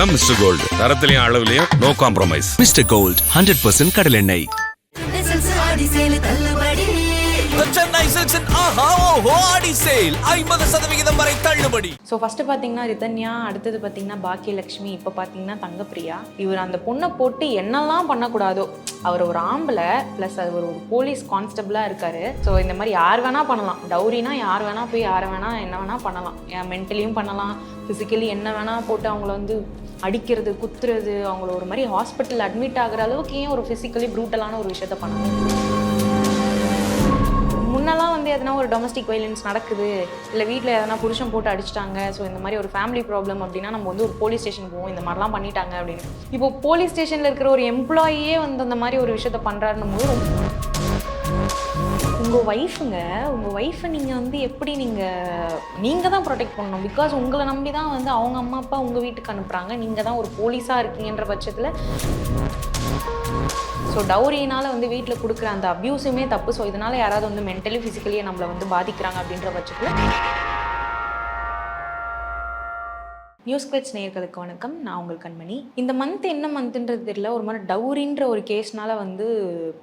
அதான் mister gold தரத்திலையும் அளவுலையும் no compromise Mister Gold hundred percent கடலெண்ணெய் ஆடி சேலு தள்ளுபடி. The Chennai Silks and Aha Oho Adi Sale ஐம்பது சதவிகிதம் வரை தள்ளுபடி. ஸோ ஃபஸ்ட்டு பார்த்தீங்கன்னா ரிதன்யா அடுத்தது பார்த்தீங்கன்னா பாக்கியலட்சுமி இப்போ பார்த்தீங்கன்னா தங்கப்பிரியா. இவர் அந்த பொண்ணை போட்டு என்னெல்லாம் பண்ணக்கூடாதோ அவர் ஒரு ஆம்பளை ப்ளஸ் அவர் ஒரு போலீஸ் கான்ஸ்டபிளாக இருக்காரு. ஸோ இந்த மாதிரி யார் வேணால் பண்ணலாம். டௌரினா யார் வேணால் போய் யாரை வேணால் என்ன வேணால் பண்ணலாம். மென்டலியும் பண்ணலாம். ஃபிசிக்கலி என்ன வேணால் போட்டு அவங்கள வந்து அடிக்கிறது குத்துறது அவங்கள ஒரு மாதிரி ஹாஸ்பிட்டல் அட்மிட் ஆகுற அளவுக்கு ஏன் ஒரு ஃபிசிக்கலி ப்ரூட்டலான ஒரு விஷயத்த பண்ணணும்? முன்னெல்லாம் வந்து எதனா ஒரு டொமஸ்டிக் வைலன்ஸ் நடக்குது இல்லை வீட்டில் எதனா புருஷன் போட்டு அடிச்சிட்டாங்க ஸோ இந்த மாதிரி ஒரு ஃபேமிலி ப்ராப்ளம் அப்படின்னா நம்ம வந்து ஒரு போலீஸ் ஸ்டேஷன் போவோம் இந்த மாதிரிலாம் பண்ணிட்டாங்க அப்படின்னு. இப்போ போலீஸ் ஸ்டேஷனில் இருக்கிற ஒரு எம்ப்ளாயியே வந்து அந்த மாதிரி ஒரு விஷயத்த பண்ணுறாருன்னு போது உங்கள் ஒய்ஃபுங்க உங்கள் ஒய்ஃபை நீங்கள் வந்து எப்படி நீங்கள் நீங்கள் தான் ப்ரொடெக்ட் பண்ணணும். பிகாஸ் உங்களை நம்பி தான் வந்து அவங்க அம்மா அப்பா உங்கள் வீட்டுக்கு அனுப்புகிறாங்க நீங்கள் தான் ஒரு போலீஸாக இருக்கீங்கன்ற பட்சத்தில் ஸோ டௌரியினால் வந்து வீட்டில் கொடுக்குற அந்த அப்யூஸுமே தப்பு. ஸோ இதனால் யாராவது வந்து மென்டலி ஃபிசிக்கலியே நம்மளை வந்து பாதிக்கிறாங்க அப்படின்ற பட்சத்தில் நியூஸ் கிளிட்ஸ் நேயர்களுக்கு வணக்கம். நான் உங்கள் கண்மணி. இந்த மந்த் என்ன மந்த்ன்றது தெரியல. ஒரு மாதிரி டவுரின்ற ஒரு கேஸ்னால வந்து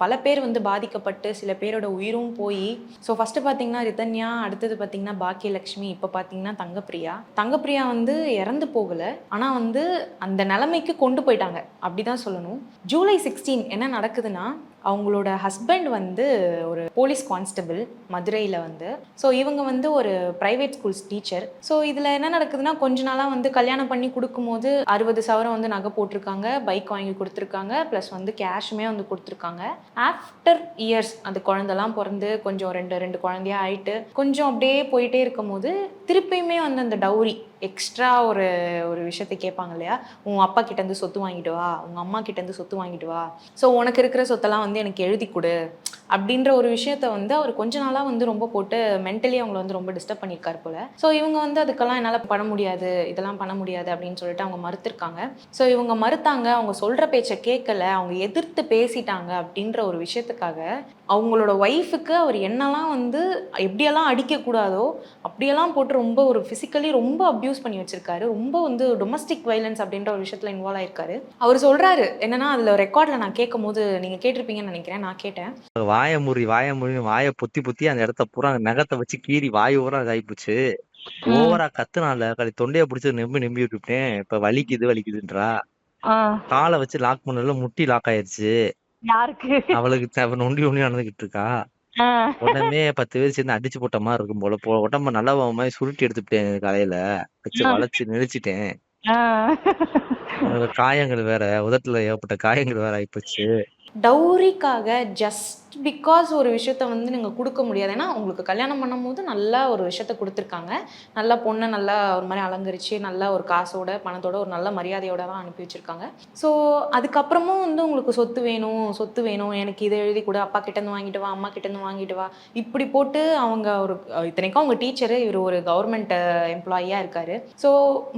பல பேர் வந்து பாதிக்கப்பட்டு சில பேரோட உயிரும் போய். ஸோ ஃபஸ்ட்டு பார்த்தீங்கன்னா ரிதன்யா அடுத்தது பார்த்தீங்கன்னா பாக்கியலட்சுமி இப்போ பார்த்தீங்கன்னா தங்கப்பிரியா. தங்கப்பிரியா வந்து இறந்து போகலை. ஆனால் வந்து அந்த நிலைமைக்கு கொண்டு போயிட்டாங்க. அப்படி தான் சொல்லணும். ஜூலை சிக்ஸ்டீன் என்ன நடக்குதுன்னா அவங்களோட ஹஸ்பண்ட் வந்து ஒரு போலீஸ் கான்ஸ்டபிள் மதுரையில் வந்து. ஸோ இவங்க வந்து ஒரு ப்ரைவேட் ஸ்கூல்ஸ் டீச்சர் ஸோ இதில் என்ன நடக்குதுன்னா கொஞ்ச நாளாக வந்து கல்யாணம் பண்ணி கொடுக்கும்போது அறுபது சவரம் வந்து நகை போட்டிருக்காங்க பைக் வாங்கி கொடுத்துருக்காங்க ப்ளஸ் வந்து கேஷுமே வந்து கொடுத்துருக்காங்க. ஆஃப்டர் இயர்ஸ் அந்த குழந்தெல்லாம் பிறந்து கொஞ்சம் ரெண்டு ரெண்டு குழந்தையா ஆயிட்டு கொஞ்சம் அப்படியே போயிட்டே இருக்கும்போது திருப்பியுமே வந்து அந்த டௌரி எக்ஸ்ட்ரா ஒரு ஒரு விஷயத்தை கேட்பாங்க இல்லையா? உன் அப்பா கிட்டேருந்து சொத்து வாங்கிட்டு வா உங்கள் அம்மா கிட்டேருந்து சொத்து வாங்கிட்டு வா. ஸோ உனக்கு இருக்கிற சொத்தெல்லாம் வந்து எனக்கு எழுதி கொடு. அப்படின்ற ஒரு விஷயத்த வந்து அவர் கொஞ்ச நாளாக வந்து ரொம்ப போட்டு மென்டலி அவங்கள வந்து ரொம்ப டிஸ்டர்ப் பண்ணியிருக்காரு போல. ஸோ இவங்க வந்து அதுக்கெல்லாம் என்னால் பண்ண முடியாது இதெல்லாம் பண்ண முடியாது அப்படின்னு சொல்லிட்டு அவங்க மறுத்திருக்காங்க. ஸோ இவங்க மறுத்தாங்க அவங்க சொல்கிற பேச்சை கேட்கல அவங்க எதிர்த்து பேசிட்டாங்க அப்படின்ற ஒரு விஷயத்துக்காக அவங்களோட ஒய்ஃபுக்கு அவர் என்னெல்லாம் வந்து எப்படியெல்லாம் அடிக்கக்கூடாதோ அப்படியெல்லாம் போட்டு ரொம்ப ஒரு ஃபிசிக்கலி ரொம்ப அப்யூஸ் பண்ணி வச்சிருக்காரு. ரொம்ப வந்து டொமஸ்டிக் வைலன்ஸ் அப்படின்ற ஒரு விஷயத்தில் இன்வால்வ் ஆயிருக்காரு. அவர் சொல்கிறாரு என்னன்னா அதில் ரெக்கார்டில் நான் கேட்கும் போது நீங்கள் கேட்டிருப்பீங்கன்னு நினைக்கிறேன் நான் கேட்டேன். வாய முறி வாய முறி வாய பொத்தி பொத்தி அந்த இடத்த பூரா நகத்தை வச்சு கீறி வாய் பூரா இதாயிப்போச்சு. ஓவரா கத்துனால கடி தொண்டைய பிடிச்சு நெம்பி நெம்பி விட்டுட்டேன். இப்ப வலிக்குது வலிக்குதுன்றா. காலை வச்சு லாக் பண்ணல முட்டி லாக் ஆயிருச்சு. யாருக்கு? அவளுக்கு த- அவ நொண்டி நொண்டி நடந்துகிட்டு இருக்கா. உடனே பத்து பேர் சேர்ந்து அடிச்சு போட்ட மாதிரி இருக்கும் போல. போ உடம்ப நல்லா மாதிரி சுருட்டி எடுத்துட்டேன் காலையில வச்சு வளைச்சு நெரிச்சிட்டேன். அதுல காயங்கள் வேற உதட்டுல ஏகப்பட்ட காயங்கள் வேற ஆயிப்போச்சு. டௌரிக்காக ஜஸ்ட் பிகாஸ் ஒரு விஷயத்த வந்து நீங்கள் கொடுக்க முடியாது. ஏன்னா உங்களுக்கு கல்யாணம் பண்ணும்போது நல்லா ஒரு விஷயத்த கொடுத்துருக்காங்க. நல்லா பொண்ணை நல்லா ஒரு மாதிரி அலங்கரித்து நல்லா ஒரு காசோட பணத்தோட ஒரு நல்ல மரியாதையோட தான் அனுப்பி வச்சுருக்காங்க. ஸோ அதுக்கப்புறமும் வந்து உங்களுக்கு சொத்து வேணும் சொத்து வேணும். எனக்கு இதை எழுதி கூட. அப்பா கிட்டேருந்து வாங்கிட்டு வா அம்மா கிட்டேருந்து வாங்கிட்டு வா. இப்படி போட்டு அவங்க ஒரு இத்தனைக்கும் அவங்க டீச்சரு இவர் ஒரு கவர்மெண்ட் எம்ப்ளாயியாக இருக்காரு. ஸோ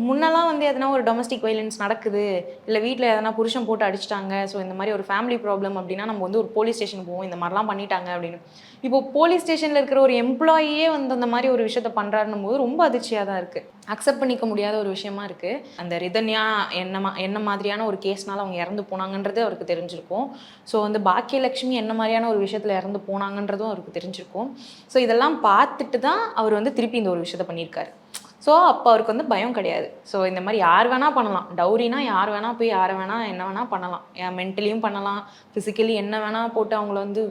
முன்னெல்லாம் வந்து எதனா ஒரு டொமஸ்டிக் வைலன்ஸ் நடக்குது. இல்லை வீட்டில் எதனா புருஷன் போட்டு அடிச்சிட்டாங்க. ஸோ இந்த மாதிரி ஒரு ஃபேமிலி ப்ராப்ளம் அப்படின்னா நம்ம வந்து ஒரு போலீஸ் ஸ்டேஷன் போவோம் இந்த மாதிரிலாம் பண்ணிட்டாங்க அப்படின்னு. இப்போ போலீஸ் ஸ்டேஷனில் இருக்கிற ஒரு எம்ப்ளாயியே வந்து அந்த மாதிரி ஒரு விஷயத்த பண்ணுறாருன்னும் போது ரொம்ப அதிர்ச்சியாக தான் இருக்குது அக்செப்ட் பண்ணிக்க முடியாத ஒரு விஷயமா இருக்குது அந்த ரிதன்யா என்ன மா என்ன மாதிரியான ஒரு கேஸ்னால அவங்க இறந்து போனாங்கன்றது அவருக்கு தெரிஞ்சிருக்கும். ஸோ வந்து பாக்கியலட்சுமி என்ன மாதிரியான ஒரு விஷயத்தில் இறந்து போனாங்கன்றதும் அவருக்கு தெரிஞ்சிருக்கும். ஸோ இதெல்லாம் பார்த்துட்டு தான் அவர் வந்து திருப்பி இந்த ஒரு விஷயத்த பண்ணியிருக்காரு. ஸோ அப்போ அவருக்கு வந்து பயம் கிடையாது. ஸோ இந்த மாதிரி யார் வேணால் பண்ணலாம். டௌரினா யார் வேணால் போய் யாரை வேணால் என்ன வேணால் பண்ணலாம். மென்டலியும் பண்ணலாம். ஃபிசிக்கலி என்ன வேணால் போட்டு அவங்கள வந்து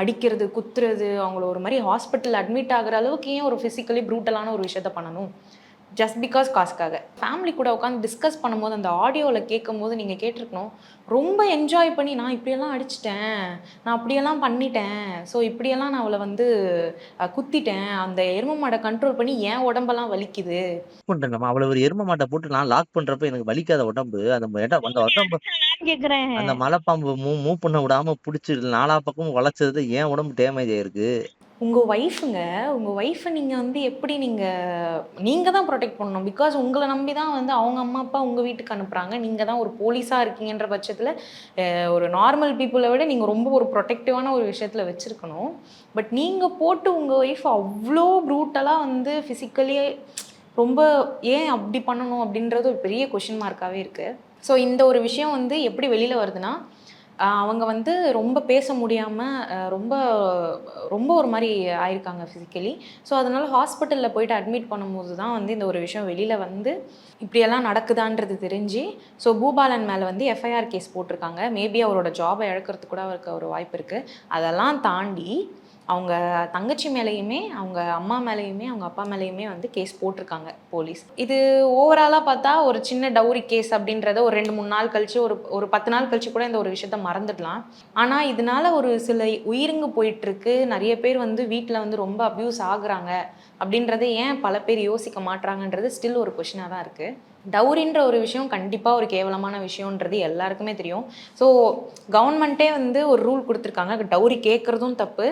அடிக்கிறது குத்துறது அவங்கள ஒரு மாதிரி ஹாஸ்பிட்டல் அட்மிட் ஆகுற அளவுக்கு ஏன் ஒரு ஃபிசிக்கலி ப்ரூட்டலான ஒரு விஷயத்த பண்ணணும்? ஜஸ்ட் பிகாஸ் காசுக்காக. ஃபேமிலி கூட உட்காந்து டிஸ்கஸ் பண்ணும்போது அந்த ஆடியோவில் கேட்கும் போது நீங்கள் கேட்டிருக்கணும் ரொம்ப என்ஜாய் பண்ணி நான் இப்படியெல்லாம் அடிச்சிட்டேன் நான் அப்படியெல்லாம் பண்ணிட்டேன் ஸோ இப்படியெல்லாம் நான் அவளை வந்து குத்திட்டேன் அந்த எரும மாடை கண்ட்ரோல் பண்ணி ஏன் உடம்பெல்லாம் வலிக்குது. பண்றேன் நம்ம அவ்வளவு ஒரு எரும மாட்டை போட்டு நான் லாக் பண்றப்ப எனக்கு வலிக்காத உடம்பு. அந்த அந்த உடம்பு கேட்குறேன்? அந்த மலைப்பாம்பு மூவ் மூவ் பண்ண விடாம புடிச்சு நாலா பக்கமும் வளைச்சது ஏன் உடம்பு டேமேஜ் ஆயிருக்கு. உங்கள் ஒய்ஃபுங்க உங்கள் ஒய்ஃபை நீங்கள் வந்து எப்படி நீங்கள் நீங்கள் தான் ப்ரொடெக்ட் பண்ணணும். பிகாஸ் உங்களை நம்பி தான் வந்து அவங்க அம்மா அப்பா உங்கள் வீட்டுக்கு அனுப்புகிறாங்க நீங்கள் தான் ஒரு போலீஸாக இருக்கீங்கன்ற பட்சத்தில் ஒரு நார்மல் பீப்புளை விட நீங்கள் ரொம்ப ஒரு ப்ரொடெக்டிவான ஒரு விஷயத்தில் வச்சுருக்கணும். பட் நீங்கள் போட்டு உங்கள் ஒய்ஃப் அவ்வளோ ப்ரூட்டலாக வந்து ஃபிசிக்கலி ரொம்ப ஏன் அப்படி பண்ணணும் அப்படின்றது ஒரு பெரிய கொஷின் மார்க்காகவே இருக்குது ஸோ இந்த ஒரு விஷயம் வந்து எப்படி வெளியில் வருதுன்னா அவங்க வந்து ரொம்ப பேச முடியாமல் ரொம்ப ரொம்ப ஒரு மாதிரி ஆயிருக்காங்க ஃபிசிக்கலி ஸோ அதனால் ஹாஸ்பிட்டலில் போயிட்டு அட்மிட் பண்ணும்போது தான் வந்து இந்த ஒரு விஷயம் வெளியில் வந்து இப்படியெல்லாம் நடக்குதான்றது தெரிஞ்சு ஸோ பூபாலன் மேலே வந்து எஃப்ஐஆர் கேஸ் போட்டிருக்காங்க. மேபி அவரோட ஜாபை இழக்கிறதுக்கு கூட அவருக்கு ஒரு வாய்ப்பு இருக்குது அதெல்லாம் தாண்டி அவங்க தங்கச்சி மேலேயுமே அவங்க அம்மா மேலேயுமே அவங்க அப்பா மேலேயுமே வந்து கேஸ் போட்டிருக்காங்க போலீஸ் இது ஓவராலாக பார்த்தா ஒரு சின்ன டவுரி கேஸ் அப்படின்றத ஒரு ரெண்டு மூணு நாள் கழிச்சு ஒரு ஒரு பத்து நாள் கழிச்சு கூட இந்த ஒரு விஷயத்த மறந்துடலாம். ஆனால் இதனால ஒரு சில உயிருங்க போயிட்டுருக்கு. நிறைய பேர் வந்து வீட்டில் வந்து ரொம்ப அப்யூஸ் ஆகுறாங்க. அப்படின்றத ஏன் பல பேர் யோசிக்க மாட்றாங்கன்றது ஸ்டில் ஒரு கொஷினாக தான் இருக்குது டவுரின்ற ஒரு விஷயம் கண்டிப்பாக ஒரு கேவலமான விஷயன்றது எல்லாருக்குமே தெரியும். ஸோ கவர்மெண்ட்டே வந்து ஒரு ரூல் கொடுத்துருக்காங்க. டவுரி கேட்குறதும் தப்பு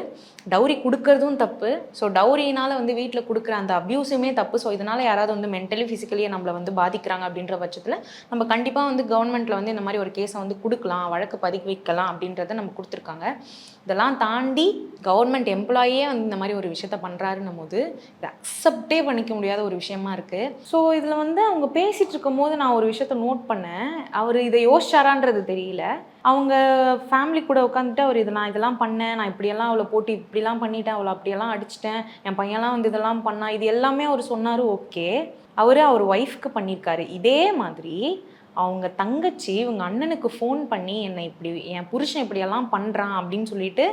டவுரி கொடுக்கறதும் தப்பு. ஸோ டவுரினால் வந்து வீட்டில் கொடுக்குற அந்த அப்யூஸுமே தப்பு. ஸோ இதனால் யாராவது வந்து மென்டலி ஃபிசிக்கலியே நம்மளை வந்து பாதிக்கிறாங்க அப்படின்ற பட்சத்தில் நம்ம கண்டிப்பாக வந்து கவர்மெண்ட்டில் வந்து இந்த மாதிரி ஒரு கேஸை வந்து கொடுக்கலாம் வழக்கு பதிவு வைக்கலாம் அப்படின்றத நம்ம கொடுத்துருக்காங்க. இதெல்லாம் தாண்டி கவர்மெண்ட் எம்ப்ளாயே வந்து இந்த மாதிரி ஒரு விஷயத்த பண்ணுறாருன்னும் போது இதை அக்செப்டே பண்ணிக்க முடியாத ஒரு விஷயமா இருக்குது ஸோ இதில் வந்து அவங்க பேசி பேசிகிட்டு இருக்கும்போது நான் ஒரு விஷயத்த நோட் பண்ணேன். அவர் இதை யோசிச்சாரான்றது தெரியல. அவங்க ஃபேமிலி கூட உட்காந்துட்டு அவர் இது நான் இதெல்லாம் பண்ணேன். நான் இப்படியெல்லாம் அவளை போட்டு இப்படிலாம் பண்ணிட்டேன். அவளை அப்படியெல்லாம் அடிச்சிட்டேன். என் பையன்லாம் வந்து இதெல்லாம் பண்ணா. இது எல்லாமே அவர் சொன்னார் ஓகே அவர் அவர் ஒய்ஃப்க்கு பண்ணியிருக்காரு இதே மாதிரி அவங்க தங்கச்சி இவங்க அண்ணனுக்கு ஃபோன் பண்ணி என்னை இப்படி என் புருஷன் இப்படியெல்லாம் பண்ணுறான் அப்படின்னு சொல்லிட்டு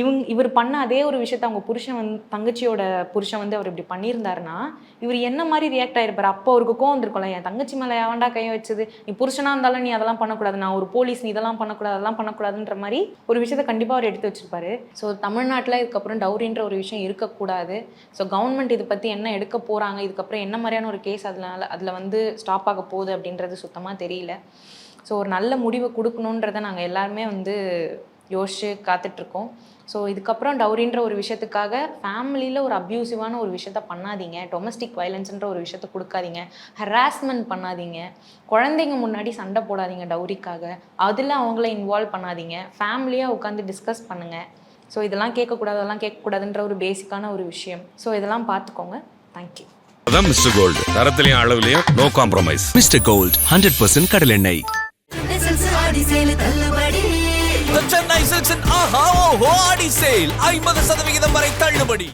இவங்க இவர் பண்ண அதே ஒரு விஷயத்த அவங்க புருஷன் வந்து தங்கச்சியோட புருஷன் வந்து அவர் இப்படி பண்ணியிருந்தாருன்னா இவர் என்ன மாதிரி ரியாக்ட் ஆகிருப்பார் அப்போ அவருக்கு கோவம் வந்திருக்கும்ல என் தங்கச்சி மேலே ஏவண்டா கையை வச்சது? நீ புருஷனாக இருந்தாலும் நீ அதெல்லாம் பண்ணக்கூடாது. நான் ஒரு போலீஸ் நீ இதெல்லாம் பண்ணக்கூடாது அதெல்லாம் பண்ணக்கூடாதுன்ற மாதிரி ஒரு விஷயத்த கண்டிப்பாக அவர் எடுத்து வச்சிருப்பாரு. ஸோ தமிழ்நாட்டில் இதுக்கப்புறம் டவுரின்ற ஒரு விஷயம் இருக்கக்கூடாது. ஸோ கவர்மெண்ட் இதை பற்றி என்ன எடுக்க போகிறாங்க இதுக்கப்புறம் என்ன மாதிரியான ஒரு கேஸ் அதனால் அதில் வந்து ஸ்டாப் ஆக போகுது அப்படின்றது சுத்தமாக தெரியும் தெரியல. ஸோ ஒரு நல்ல முடிவை கொடுக்கணுன்றதை நாங்கள் எல்லாருமே வந்து யோசிச்சு காத்துட்ருக்கோம். ஸோ இதுக்கப்புறம் டவுரின்ற ஒரு விஷயத்துக்காக ஃபேமிலியில் ஒரு அப்யூசிவான ஒரு விஷயத்த பண்ணாதீங்க. டொமஸ்டிக் வயலன்ஸ்ன்ற ஒரு விஷயத்த கொடுக்காதீங்க. ஹராஸ்மெண்ட் பண்ணாதீங்க. குழந்தைங்க முன்னாடி சண்டை போடாதீங்க டவுரிக்காக. அதில் அவங்கள இன்வால்வ் பண்ணாதீங்க. ஃபேமிலியாக உட்காந்து டிஸ்கஸ் பண்ணுங்கள் ஸோ இதெல்லாம் கேட்கக்கூடாது அதெல்லாம் கேட்கக்கூடாதுன்ற ஒரு பேசிக்கான ஒரு விஷயம். ஸோ இதெல்லாம் பார்த்துக்கோங்க தேங்க்யூ அதான் மிஸ்டர் கோல்டு தரத்திலையும் அளவுலையும் no compromise Mister Gold hundred percent கடலெண்ணெய் ரிசல்ட்ஸ் ஆடி சேல் தள்ளுபடி The Chennai Silks and Aha Oho Adi Sale ஐம்பது சதவிகிதம் வரை தள்ளுபடி.